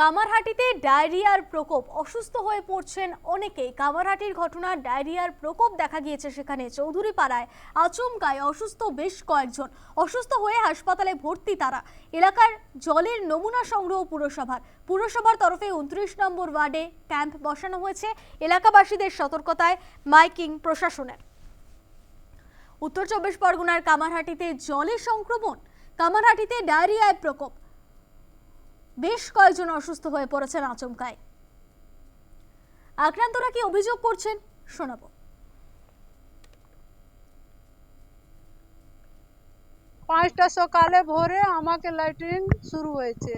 কামারহাটিতে ডায়রিয়ার প্রকোপ। অসুস্থ হয়ে পড়ছেন অনেকেই। কামারহাটির ঘটনা ডায়রিয়ার প্রকোপ দেখা গিয়েছে সেখানে। চৌধুরী পাড়ায় আচমকায় অসুস্থ বেশ কয়েকজন। অসুস্থ হয়ে হাসপাতালে ভর্তি তারা। এলাকার জলের নমুনা সংগ্রহ পুরসভার। পুরসভার তরফে উনত্রিশ নম্বর ওয়ার্ডে ক্যাম্প বসানো হয়েছে। এলাকাবাসীদের সতর্কতায় মাইকিং প্রশাসনের। উত্তর চব্বিশ পরগনার কামারহাটিতে জলের সংক্রমণ। কামারহাটিতে ডায়রিয়ায় প্রকোপ। বেশ কয়েকজন অসুস্থ হয়ে পড়েছেন আচমকায় আক্রান্তরা কি অভিযোগ করছেন? শোনাবো। পাঁচটা সকালে ভোরে আমাকে ল্যাট্রিন শুরু হয়েছে।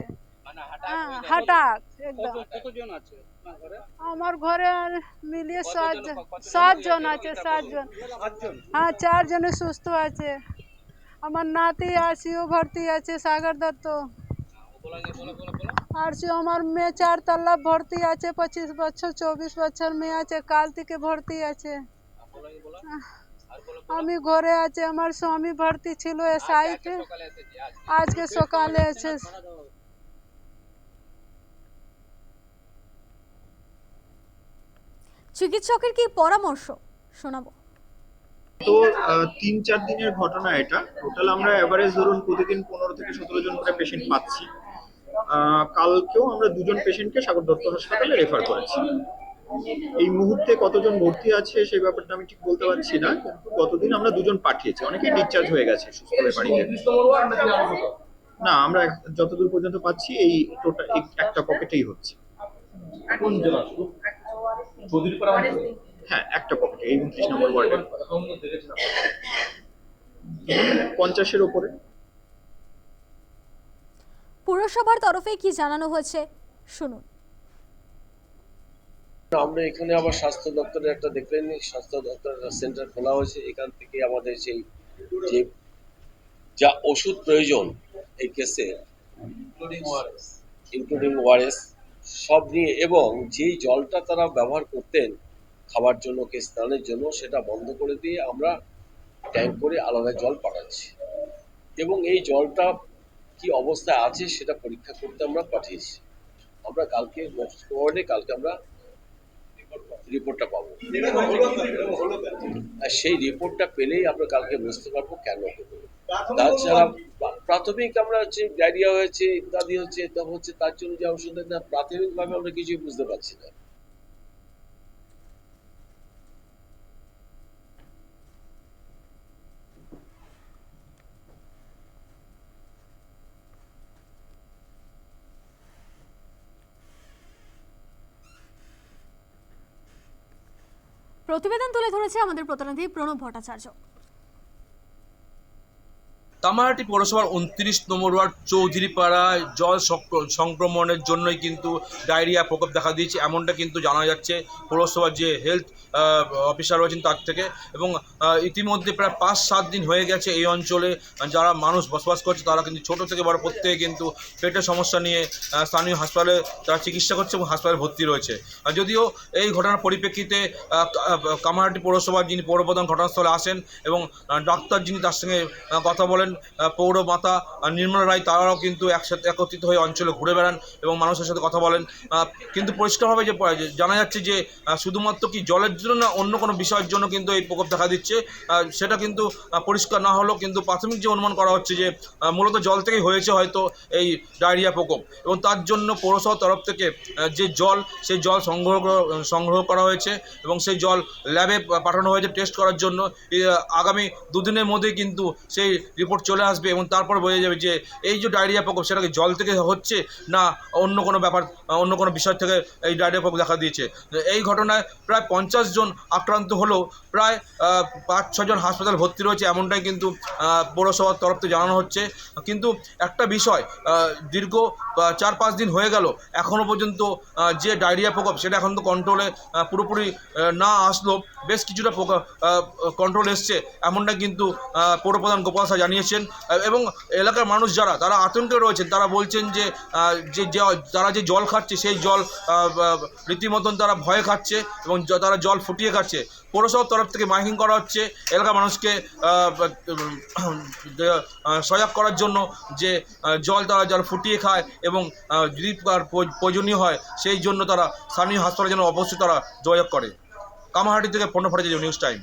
হ্যাঁ, হঠাৎ একদম। কতজন আছে আপনার ঘরে? আমার ঘরে আর মিলিয়ে সাত সাতজন আছে সাতজন। সাতজন? হ্যাঁ চারজনে সুস্থ আছে। আমার নাতি আরসিও ভর্তি আছে সাগর দত্ত। আরসিও আমার মেয়ে চার তল্লা ভর্তি আছে পঁচিশ বছর চব্বিশ বছর মেয়ে আছে কাল থেকে ভর্তি আছে। আমি ঘরে আছে আমার স্বামী ভর্তি ছিল এসআইতে আজকে সকালে এসে চিকিৎসকের কি পরামর্শ? শোনাবো। তো তিন চার দিনের ঘটনা এটা। টোটাল আমরা এভারেজ ধরুন প্রতিদিন পনেরো থেকে সতেরো জন করে পেশেন্ট পাচ্ছি। কালকেও আমরা দুজন পেশেন্টকে সাগর দত্ত হাসপাতালে রেফার করেছি। এই মুহূর্তে কতজন ভর্তি আছে সেই ব্যাপারটা আমি ঠিক বলতে পারছি না কিন্তু গতদিন আমরা দুজন পাঠিয়েছি। অনেকেই ডিসচার্জ হয়ে গেছে সুস্থ হয়ে বাড়িতে না আমরা যতদূর পর্যন্ত পাচ্ছি এই টোটাল একটা পকেটেই হচ্ছে। হ্যাঁ একটা পকেটে এই উনত্রিশ নম্বর ওয়ার্ডে? পঞ্চাশের ওপরে। পুরসভার তরফে কি জানানো হয়েছে? শুনুন। আমরা এখানে আবার স্বাস্থ্য দপ্তরের একটা দেখলেন স্বাস্থ্য দপ্তরের সেন্টার খোলা হয়েছে, এখান থেকে আমাদের সেই যে যা ওষুধ প্রয়োজন এই কেসে ইনক্লুডিং ওয়ারেস সব নিয়ে এবং যেই জলটা তারা ব্যবহার করতেন খাবার জন্য কে স্নানের জন্য, সেটা বন্ধ করে দিয়ে আমরা ট্যাঙ্ক করে আলাদা জল পাঠাচ্ছি। এবং এই জলটা কি অবস্থায় আছে সেটা পরীক্ষা করতে আমরা পাঠিয়েছি। আমরা কালকে ওয়ার্ডে কালকে আমরা রিপোর্টটা পাবো। আর সেই রিপোর্টটা পেলেই আমরা কালকে বুঝতে পারব কেন তাছাড়া প্রাথমিক আমরা হচ্ছে ডায়রিয়া হয়েছে, ইত্যাদি হচ্ছে হচ্ছে, তার জন্য যে দেন না প্রাথমিকভাবে আমরা কিছুই বুঝতে পারছি না। প্রতিবেদন তুলে ধরেছে আমাদের প্রতিনিধি প্রণব ভট্টাচার্য। কামারহাটি পৌরসভার উনত্রিশ নম্বর ওয়ার্ড চৌধুরীপাড়ায় জল সংক্র- সংক্রমণের জন্যই কিন্তু ডায়রিয়া প্রকোপ দেখা দিয়েছে, এমনটা কিন্তু জানা যাচ্ছে। পৌরসভার যে হেলথ অফিসার রয়েছেন তার থেকে এবং ইতিমধ্যে প্রায় পাঁচ সাত দিন হয়ে গেছে এই অঞ্চলে যারা মানুষ বসবাস করছে তারা কিন্তু ছোট থেকে বড় প্রত্যেকে কিন্তু পেটের সমস্যা নিয়ে স্থানীয় হাসপাতালে তারা চিকিৎসা করছে এবং হাসপাতালে ভর্তি রয়েছে। যদিও এই ঘটনার পরিপ্রেক্ষিতে কামারহাটি পৌরসভার যিনি পৌরপ্রধান ঘটনাস্থলে আসেন এবং ডাক্তার যিনি তার সঙ্গে কথা বলেন আহ, পৌর মাতা আহ, নির্মলা রায় তারাও কিন্তু একসাথে একত্রিত হয়ে অঞ্চলে ঘুরে বেড়ান এবং মানুষের সাথে কথা বলেন। কিন্তু পরিষ্কারভাবে যে জানা যাচ্ছে যে শুধুমাত্র কি জলের জন্য না অন্য কোনো বিষয়ের জন্য কিন্তু এই প্রকোপ দেখা দিচ্ছে। সেটা কিন্তু পরিষ্কার না হলেও কিন্তু প্রাথমিক যে অনুমান করা হচ্ছে যে মূলত জল থেকেই হয়েছে হয়তো এই ডায়রিয়া প্রকোপ। এবং তার জন্য পৌরসভার তরফ থেকে যে জল সেই জল সংগ্রহ সংগ্রহ করা হয়েছে এবং সেই জল ল্যাবে পাঠানো হয়েছে টেস্ট করার জন্য। আগামী দুদিনের মধ্যেই কিন্তু সেই রিপোর্ট চলে আসবে এবং তারপর বোঝা যাবে যে এই যে ডায়রিয়া প্রকোপ, সেটা কি জল থেকে হচ্ছে না অন্য কোনো ব্যাপার, অন্য কোনো বিষয় থেকে এই ডায়রিয়া প্রকোপ দেখা দিয়েছে? এই ঘটনায় প্রায় পঞ্চাশ জন আক্রান্ত হলেও প্রায় পাঁচ ছজন হাসপাতাল ভর্তি রয়েছে এমনটাই কিন্তু পৌরসভার তরফ থেকে জানানো হচ্ছে। কিন্তু একটা বিষয় দীর্ঘ চার, পাঁচ দিন হয়ে গেল এখনও পর্যন্ত যে ডায়রিয়া প্রকোপ, সেটা এখন তো কন্ট্রোলে পুরোপুরি না আসলো। বেশ কিছুটা কন্ট্রোল এসছে এমনটা কিন্তু পৌরপ্রধান গোপাল শাহ জানিয়েছেন। দিয়েছেন আহ, এবং এলাকার মানুষ যারা তারা আতঙ্কে রয়েছেন তারা বলছেন যে যে তারা যে জল খাচ্ছে সেই জল রীতিমতন তারা ভয়ে খাচ্ছে এবং তারা জল ফুটিয়ে খাচ্ছে। পৌরসভার তরফ থেকে মাইকিং করা হচ্ছে এলাকার মানুষকে সজাগ করার জন্য যে জল তারা জল ফুটিয়ে খায় এবং যদি প্রয়োজনীয় হয় সেই জন্য তারা স্থানীয় হাসপাতালে যেন অবশ্যই তারা যোগাযোগ করে। কামাহাটি থেকে পণ্য ফাটে নিউজ টাইম।